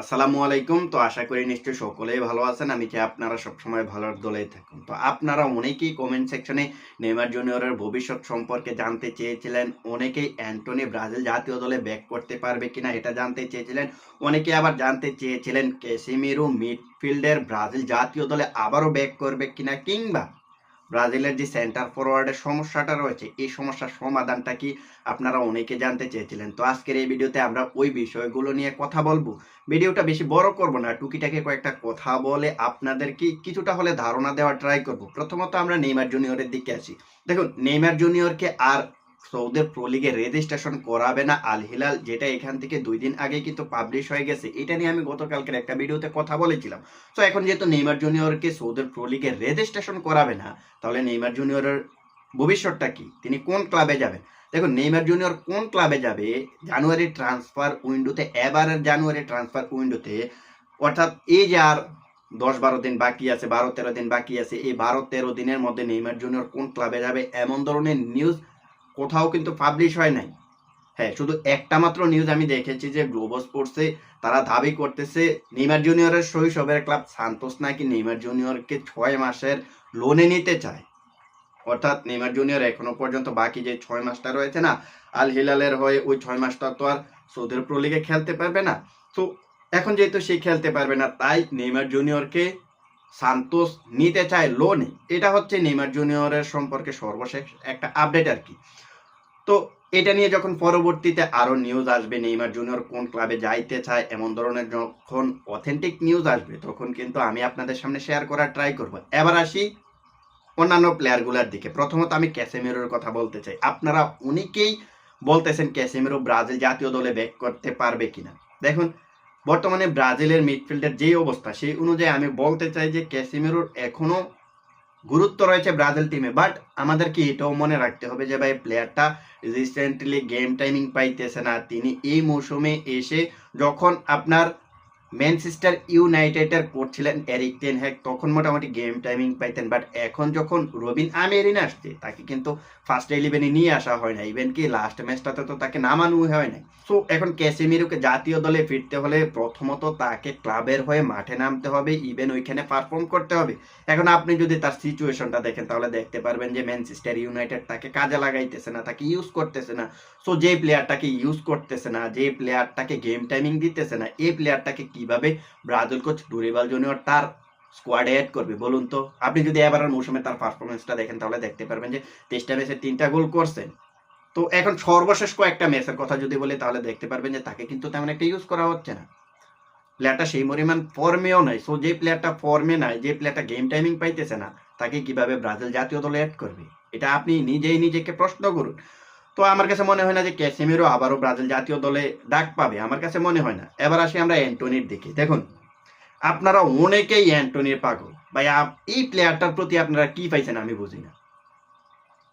আসসালামু আলাইকুম। তো আশা করি নিশ্চয়ই সকলেই ভালো আছেন। আমি চাই আপনারা সবসময় ভালোর দলেই থাকুন। তো আপনারা অনেকেই কমেন্ট সেকশনে নেইমার জুনিয়রের ভবিষ্যৎ সম্পর্কে জানতে চেয়েছিলেন। অনেকেই অ্যান্টনি ব্রাজিল জাতীয় দলে ব্যাক করতে পারবে কিনা এটা জানতে চেয়েছিলেন। অনেকে আবার জানতে চেয়েছিলেন কেসিমিরু মিডফিল্ডের ব্রাজিল জাতীয় দলে আবারও ব্যাক করবে কিনা কিংবা ব্রাজিলের যে সেন্টার ফরওয়ার্ডের সমস্যাটা রয়েছে, এই সমস্যার সমাধানটা কি আপনারা অনেকে জানতে চেয়েছিলেন? তো আজকের এই ভিডিওতে আমরা ওই বিষয়গুলো নিয়ে কথা বলব। ভিডিওটা বেশি বড় করব না, টুকিটাকে কয়েকটা কথা বলে আপনাদের কি কিছুটা হলে ধারণা দেওয়ার ট্রাই করব। প্রথমত আমরা নেইমার জুনিয়রের দিকে আসি। দেখুন, নেইমার জুনিয়রকে আর সৌদের প্রো লিগে রেজিস্ট্রেশন করাবে না আল হিলাল যেটা এখান থেকে দুই দিন আগে কিন্তু পাবলিশ হয়ে গেছে। এটা নিয়ে আমি গতকালকের একটা ভিডিওতে কথা বলেছিলাম। তো এখন যেহেতু নেইমার জুনিয়রকে সৌদের প্রো লিগে রেজিস্ট্রেশন করাবে না, তাহলে নেইমার জুনিয়রের ভবিষ্যৎটা কি? তিনি কোন ক্লাবে যাবেন? দেখুন নেইমার জুনিয়র কোন ক্লাবে যাবে? জানুয়ারি ট্রান্সফার উইন্ডোতে এবারের জানুয়ারি ট্রান্সফার উইন্ডোতে অর্থাৎ এই যে আর দশ বারো দিন বাকি আছে, বারো তেরো দিন বাকি আছে, এই বারো তেরো দিনের মধ্যে নেইমার জুনিয়র কোন ক্লাবে যাবে? এমন ধরনের নিউজ কোথাও কিন্তু পাবলিশ হয় নাই। হ্যাঁ শুধু একটা মাত্র নিউজ আমি দেখেছি যে গ্লোবো স্পোর্টসে তারা দাবি করতেছে নেইমার জুনিয়রের শৈশবের ক্লাব সান্তোস নাকি নেইমার জুনিয়রকে ছয় মাসের লোনে নিতে চায়। অর্থাৎ নেইমার জুনিয়র এখনও পর্যন্ত বাকি যে ছয় মাসটা রয়েছে না, আল হিলালের হয়ে ওই ছয় মাসটা তো আর সৌদের প্রো লিগে খেলতে পারবে না। তো এখন যেহেতু সে খেলতে পারবে না, তাই নেইমার জুনিয়রকে সান্তোস নিতে চায় লোনে। এটা হচ্ছে নেইমার জুনিয়রের সম্পর্কে সর্বশেষ একটা আপডেট আর কি। তো এটা নিয়ে যখন পরবর্তীতে আরও নিউজ আসবে, নেইমার জুনিয়র কোন ক্লাবে যাইতে চায়, এমন ধরনের যখন অথেন্টিক নিউজ আসবে, তখন কিন্তু আমি আপনাদের সামনে শেয়ার করার ট্রাই করব। এবার আসি অন্যান্য প্লেয়ারগুলোর দিকে। প্রথমত আমি ক্যাসেমিরোর কথা বলতে চাই। আপনারা অনেকেই বলতেছেন ক্যাসেমিরো ব্রাজিল জাতীয় দলে ব্যাক করতে পারবে কিনা। দেখুন বর্তমানে ব্রাজিলের মিডফিল্ডের যেই অবস্থা, সেই অনুযায়ী আমি বলতে চাই যে ক্যাসিমেরোর এখনও গুরুত্ব রয়েছে ব্রাজিল টিমে বাট আমাদেরকে এটাও মনে রাখতে হবে যে ভাই প্লেয়ারটা রিসেন্টলি গেম টাইমিং পাইতেছে না। তিনি এই মৌসুমে এসে যখন আপনার ম্যানচেস্টার ইউনাইটেডের কোচ ছিলেন এরিক টেন হ্যাক তখন মোটামুটি গেম টাইমিং পাইতেন বাট এখন যখন রবিন আমেরিন আসছে, তাকে কিন্তু ফার্স্ট ইলেভেনে নিয়ে আসা হয় না ইভেন কি লাস্ট ম্যাচটাতে তো তাকে নামানো হয় নাই। সো এখন ক্যাসেমিরোকে জাতীয় দলে ফিরতে হলে প্রথমত তাকে ক্লাবের হয়ে মাঠে নামতে হবে ইভেন ওইখানে পারফর্ম করতে হবে। এখন আপনি যদি তার সিচুয়েশনটা দেখেন, তাহলে দেখতে পারবেন যে ম্যানচেস্টার ইউনাইটেড তাকে কাজে লাগাইতেছে না, তাকে ইউজ করতেছে না। সো যে প্লেয়ারটাকে ইউজ করতেছে না, যে প্লেয়ারটাকে গেম টাইমিং দিতেছে না, এই প্লেয়ারটাকে কীভাবে ব্রাজিল কোচ ডুরিবাল জুনিয়র তার স্কোয়াডে অ্যাড করবে? বলুন তো। আপনি যদি এবার মৌসুমে তার পারফরমেন্সটা দেখেন, তাহলে দেখতে পারবেন যে তেইশটা ম্যাচে তিনটা গোল করছেন। তো এখন সর্বশেষ কয়েকটা ম্যাচের কথা যদি বলি, তাহলে দেখতে পারবেন যে তাকে কিন্তু তেমন একটা ইউজ করা হচ্ছে না। প্লেয়ারটা সেই পরিমাণ ফর্মেও নাই। সো যে প্লেয়ারটা ফর্মে নাই, যে প্লেয়ারটা গেম টাইমিং পাইতেছে না, তাকে কীভাবে ব্রাজিল জাতীয় দলে অ্যাড করবে? এটা আপনি নিজেই নিজেকে প্রশ্ন করুন। তো আমার কাছে মনে হয় না যে ক্যাসেমিরো আবারও ব্রাজিল জাতীয় দলে ডাক পাবে, আমার কাছে মনে হয় না। এবার আসি আমরা অ্যান্টনির দিকে। দেখুন, আপনারা অনেকেই অ্যান্টনির পাগল। ভাই এই প্লেয়ারটার প্রতি আপনারা কি পাইছেন আমি বুঝি না।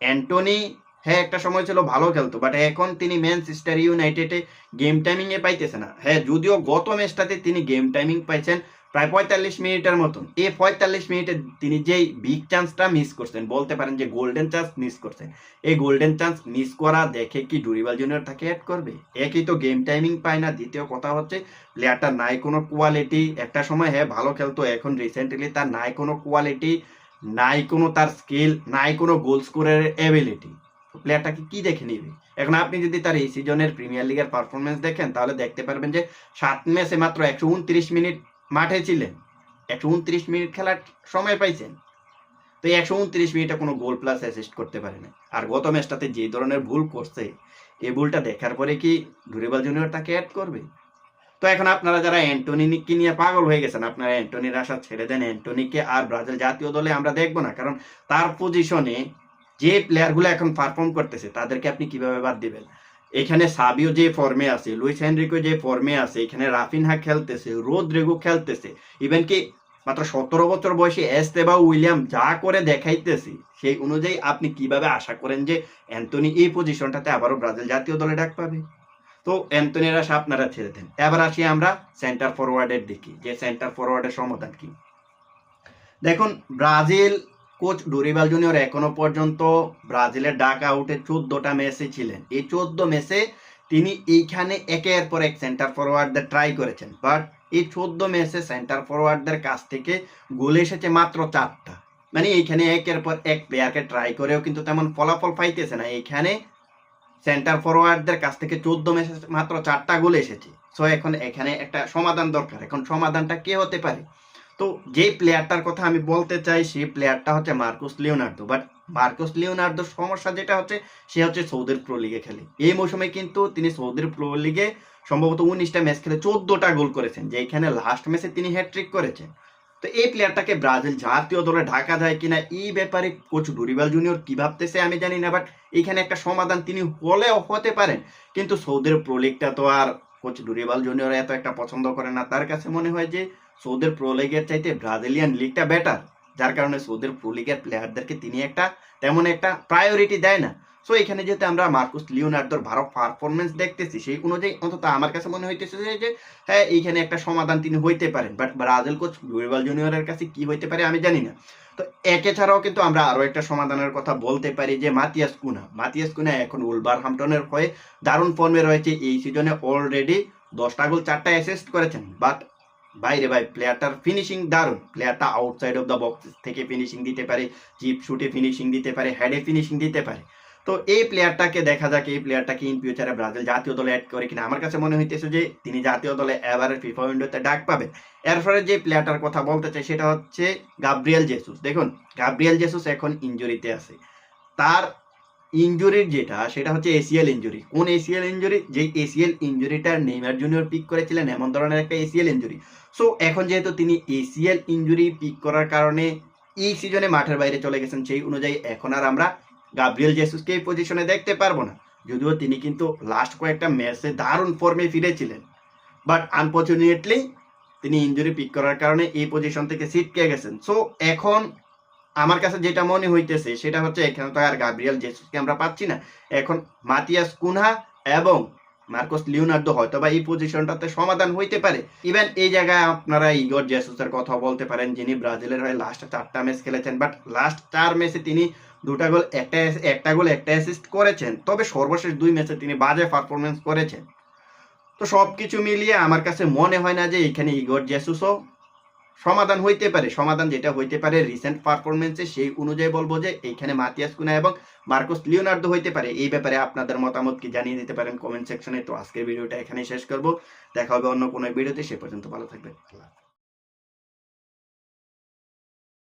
অ্যান্টনি হ্যাঁ একটা সময় ছিল ভালো খেলতো বাট এখন তিনি ম্যানচেস্টার ইউনাইটেডে গেম টাইমিং এ পাইতেছে না। হ্যাঁ যদিও গত ম্যাচটাতে তিনি গেম টাইমিং পাইছেন প্রায় পঁয়তাল্লিশ মিনিটের মতন। এই পঁয়তাল্লিশ মিনিটে তিনি যেই বিগ চান্সটা মিস করছেন, বলতে পারেন যে গোল্ডেন চান্স মিস করছেন, এই গোল্ডেন চান্স মিস করা দেখে কি ডুরিবাল জুনিয়র তাকে অ্যাড করবে? একই তো গেম টাইমিং পায় না। দ্বিতীয় কথা হচ্ছে প্লেয়ারটা নাই কোনো কোয়ালিটি একটা সময় হ্যাঁ ভালো খেলতো, এখন রিসেন্টলি তার নাই কোনো কোয়ালিটি নাই কোনো তার স্কিল নাই কোনো গোল স্কোরের অ্যাবিলিটি প্লেয়ারটাকে কি দেখে নিবে? এখন আপনি যদি তার এই সিজনের প্রিমিয়ার লিগের পারফরমেন্স দেখেন, তাহলে দেখতে পারবেন যে সাত ম্যাচে মাত্র একশো উনত্রিশ মিনিট মাঠে ছিলেন। একশো উনত্রিশ মিনিট খেলার সময় পাইছেন। তো একশো উনত্রিশ মিনিটে কোনো গোল প্লাস অ্যাসিস্ট করতে পারে না আর গত ম্যাচটাতে যে ধরনের ভুল করছে, এই ভুলটা দেখার পরে কি ডুরেবাল জুনিয়র তাকে অ্যাড করবে? তো এখন আপনারা যারা অ্যান্টনিকে নিয়ে পাগল হয়ে গেছেন, আপনারা অ্যান্টনির আশা ছেড়ে দেন। অ্যান্টনিকে আর ব্রাজিল জাতীয় দলে আমরা দেখব না, কারণ তার পজিশনে যে প্লেয়ারগুলো এখন পারফর্ম করতেছে, তাদেরকে আপনি কীভাবে বাদ দিবেন? এখানে সাবিও যে ফর্মে আছে, লুইস হেনরিকো যে ফর্মে আছে, এখানে রাফিনহা খেলতেছে, রোদ্রেগো খেলতেছে। ইভেন কি মাত্র সতেরো বছর বয়সে এসতে বা উইলিয়াম যা করে দেখাইতেছে, সেই অনুযায়ী আপনি কীভাবে আশা করেন যে অ্যান্টনি এই পজিশনটাতে আবারও ব্রাজিল জাতীয় দলে ডাক পাবে? তো অ্যান্টনির আশা আপনারা ছেড়ে দেন। এবার আসি আমরা সেন্টার ফরওয়ার্ডের দিকে, যে সেন্টার ফরওয়ার্ডের সমাধান কি? দেখুন, ব্রাজিল কোচ ডুরিবাল জুনিয়র এখনও পর্যন্ত ব্রাজিলের ডাক আউটে চোদ্দটা ম্যাচে ছিলেন। এই চোদ্দ ম্যাচে তিনি এইখানে একের পর এক সেন্টার ফরওয়ার্ডদের ট্রাই করেছেন। বাট এই চোদ্দ ম্যাচে সেন্টার ফরওয়ার্ডদের কাছ থেকে গোল এসেছে মাত্র চারটা। মানে এইখানে একের পর এক প্লেয়ারকে ট্রাই করেও কিন্তু তেমন ফলাফল পাইতেছে না। এইখানে সেন্টার ফরওয়ার্ডদের কাছ থেকে চোদ্দ ম্যাচে মাত্র চারটা গোল এসেছে। সো এখন এখানে একটা সমাধান দরকার। এখন সমাধানটা কে হতে পারে? তো যে প্লেয়ারটার কথা আমি বলতে চাই, সেই প্লেয়ারটা হচ্ছে মার্কুস লিওনার্দো। বাট মার্কুস লিওনার্দোর সমস্যা যেটা হচ্ছে, সে হচ্ছে সৌদির প্রো লিগে খেলে। এই মৌসুমে কিন্তু তিনি সৌদির প্রো লিগে সম্ভবত উনিশটা ম্যাচ খেলে, চোদ্দটা গোল করেছেন যেখানে লাস্ট ম্যাচে তিনি হ্যাট্রিক করেছেন। তো এই প্লেয়ারটাকে ব্রাজিল জাতীয় দলে ঢাকা যায় কিনা, এই ব্যাপারে কোচ ডুরিবাল জুনিয়র কি ভাবতেছে আমি জানি না বাট এইখানে একটা সমাধান তিনি হলেও হতে পারেন। কিন্তু সৌদির প্রো লিগটা তো আর কোচ ডুরিবাল জুনিয়র এত একটা পছন্দ করে না। তার কাছে মনে হয় যে সৌদের প্রো লিগের চাইতে ব্রাজিলিয়ান লিগটা বেটার যার কারণে সৌদের প্রো লিগের প্লেয়ারদেরকে তিনি একটা তেমন একটা প্রায়োরিটি দেয় না। সো এখানে যেহেতু আমরা মার্কুস লিওনার্দোর ভালো পারফরমেন্স দেখতেছি, সেই অনুযায়ী অন্তত আমার কাছে মনে হইতেছে যে- হ্যাঁ এইখানে একটা সমাধান তিনি হইতে পারেন। বাট ব্রাজিল কোচ ডুরিবাল জুনিয়রের কাছে কি হইতে পারে আমি জানি না। তো একে ছাড়াও কিন্তু আমরা আরও একটা সমাধানের কথা বলতে পারি যে, মাতিয়াস কুনা। মাতিয়াস কুনা এখন উলবার হামটনের হয়ে দারুণ ফর্মে রয়েছে। এই সিজনে অলরেডি দশটা গোল, চারটা অ্যাসিস্ট করেছেন। বাট বাইরে ভাই প্লেয়ারটার ফিনিশিং দারুণ। প্লেয়ারটা আউটসাইড অফ দ্য বক্স থেকে ফিনিশিং দিতে পারে চিপ শুটে ফিনিশিং দিতে পারে হেডে ফিনিশিং দিতে পারে। তো এই প্লেয়ারটাকে দেখা যাক, এই প্লেয়ারটাকে ইন ফিউচারে ব্রাজিল জাতীয় দলে অ্যাড করে কিনা। আমার কাছে মনে হইতেছে যে তিনি জাতীয় দলে এবারের ফিফা উইন্ডোতে ডাক পাবেন। এরপরে যে প্লেয়ারটার কথা বলতে চাই, সেটা হচ্ছে গাব্রিয়েল জেসুস দেখুন গাব্রিয়েল জেসুস এখন ইনজুরিতে আছে। তার ইনজুরির যেটা, সেটা হচ্ছে এসিএল ইনজুরি কোন এসিএল ইনজুরি যে এসিএল ইনজুরিটা নেইমার জুনিয়র পিক করেছিলেন, এমন ধরনের একটা এসিএল ইনজুরি সো এখন যেহেতু তিনি এসিএল ইনজুরি পিক করার কারণে এই সিজনে মাঠের বাইরে চলে গেছেন, সেই অনুযায়ী এখন আর আমরা গাব্রিয়েল জেসুসকে এই পজিশনে দেখতে পারব না। যদিও তিনি কিন্তু লাস্ট কয়েকটা ম্যাচে দারুণ ফর্মে ফিরেছিলেন। বাট আনফর্চুনেটলি তিনি ইনজুরি পিক করার কারণে এই পজিশন থেকে ছিটকে গেছেন। সো এখন আমার কাছে যেটা মনে হইতেছে, সেটা হচ্ছে এখানে তো আর গাব্রিয়েল জেসুসকে আমরা পাচ্ছি না। এখন মাতিয়াস কুনহা এবং মার্কোস লিওনার্দো হয়তো বা এই পজিশনটাতে সমাধান হইতে পারে। ইভেন এই জায়গায় আপনারা ইগর জেসুসের কথা বলতে পারেন, যিনি ব্রাজিলের হয়ে লাস্ট চারটা ম্যাচ খেলেছেন। বাট লাস্ট চার ম্যাচে তিনি দুটা গোল, একটা একটা গোল, একটা অ্যাসিস্ট করেছেন। তবে সর্বশেষ দুই ম্যাচে তিনি বাজে পারফরমেন্স করেছেন। তো সব কিছু মিলিয়ে আমার কাছে মনে হয় না যে এখানে ইগর জেসুসও সমাধান হইতে পারে। সমাধান যেটা হইতে পারে রিসেন্ট পারফরমেন্সে সেই অনুযায়ী বলব যে এইখানে মাতিয়াস কুনা এবং মার্কোস লিওনার্দো হইতে পারে। এই ব্যাপারে আপনাদের মতামত কি জানিয়ে দিতে পারেন কমেন্ট সেকশনে। তো আজকের ভিডিওটা এখানেই শেষ করব। দেখা হবে অন্য কোনো ভিডিওতে। সে পর্যন্ত ভালো থাকবেন। আল্লাহ।